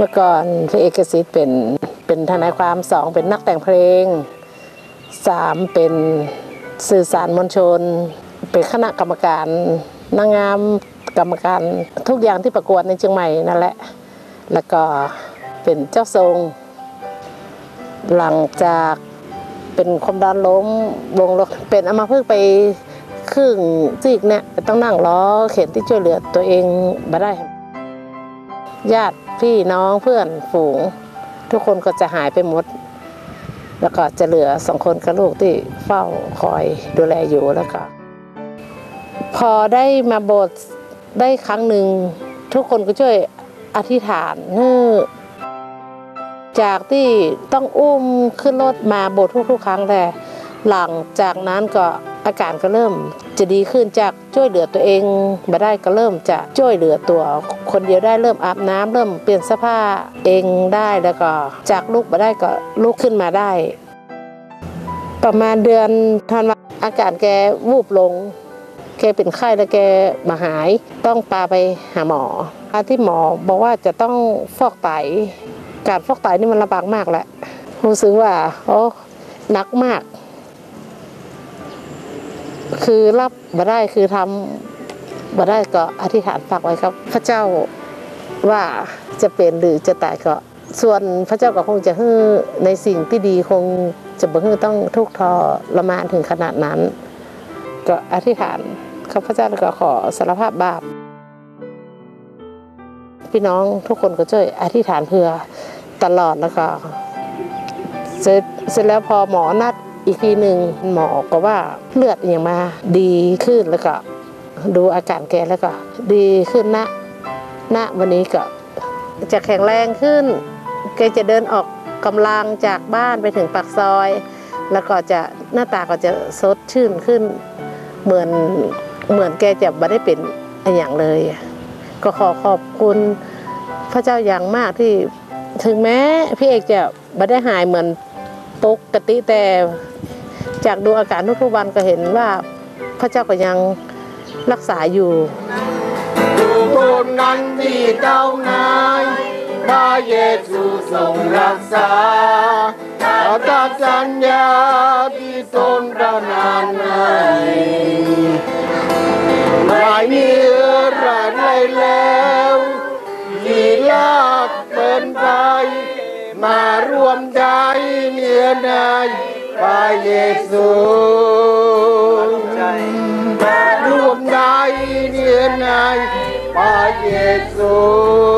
เมื่อก่อนพี่เอกสิทธิ์เป็นเป็นทนายความสองเป็นนักแต่งเพลงสามเป็นสื่อสารมวลชน เป็นคณะกรรมการนางงามกรรมการทุกอย่างที่ประกวดในเชียงใหม่นั่นแหละ แล้วก็เป็นเจ้าทรง หลังจากเป็นความดันล้มวงลงเป็นอัมาเพึกษ์ไปครึ่งซีกเนี่ยต้องนั่งล้อเข็นที่ช่วยเหลือตัวเองมาได้ ญาติพี่น้องเพื่อนฝูง ทุกคนก็จะหายไปหมด แล้วก็จะเหลือสองคนกับลูกที่เฝ้าคอยดูแลอยู่แล้วก็พอได้มาโบสถ์ได้ครั้งหนึ่ง ทุกคนก็ช่วยอธิษฐานเฮ้อจากที่ต้องอุ้มขึ้นรถมาโบสถ์ทุกๆ ครั้งแต่หลังจากนั้นก็อาการก็เริ่มจะดีขึ้นจากช่วยเหลือตัวเองมาได้ก็เริ่มจะช่วยเหลือตัว คนเดียวได้เริ่มอาบน้ำเริ่มเปลี่ยนเสื้อผ้าเองได้แล้วก็ จากลูกมาได้ก็ลุกขึ้นมาได้ ประมาณเดือนธันวาอาการแกวูบลง แกเป็นไข้แล้วแกมาหาย ต้องพาไปหาหมอาที่หมอบอกว่าจะต้องฟอกไต การฟอกไตนี่มันลำบากมากแหละรู้สึกว่าโอ้หนักมาก คือรับมาได้คือทำ มาได้ก็อธิษฐานฝากไว้ครับ พระเจ้าว่าจะเป็นหรือจะตายก็ ส่วนพระเจ้าก็คงจะฮื้อในสิ่งที่ดีคงจะบ่ฮื้อต้องทุกข์ทรมานถึงขนาดนั้น ก็อธิษฐานข้าพเจ้าก็ขอสารภาพบาปพี่น้องทุกคนก็ช่วยอธิษฐานเพื่อตลอดแล้วก็เสร็จเสร็จแล้วพอหมอนัดอีกทีหนึ่งหมอก็ว่าเลือดอย่างมาดีขึ้นแล้วก็ ดูอาการแกแล้วก็ดีขึ้นนะณวันนี้ก็จะแข็งแรงขึ้น แกจะเดินออกกำลังจากบ้านไปถึงปากซอย แล้วก็จะหน้าตาก็จะสดชื่นขึ้น เหมือนเหมือนแกจะไม่ได้เป็นอะไรอย่างเลย ก็ขอขอบคุณพระเจ้าอย่างมากที่ถึงแม้พี่เอกจะไม่ได้หายเหมือนปกติแต่จากดูอาการทุกๆวันก็เห็นว่าพระเจ้าก็ยัง รักษาอยู่ดูตนนั้นที่เจ้านายพระเยซูทรงรักษาอตามสัญญาที่ตนประนานให้ไม่มีอะไรแล้วที่ลากเป็นไปมารวมใจเนื้อในพระเยซูารว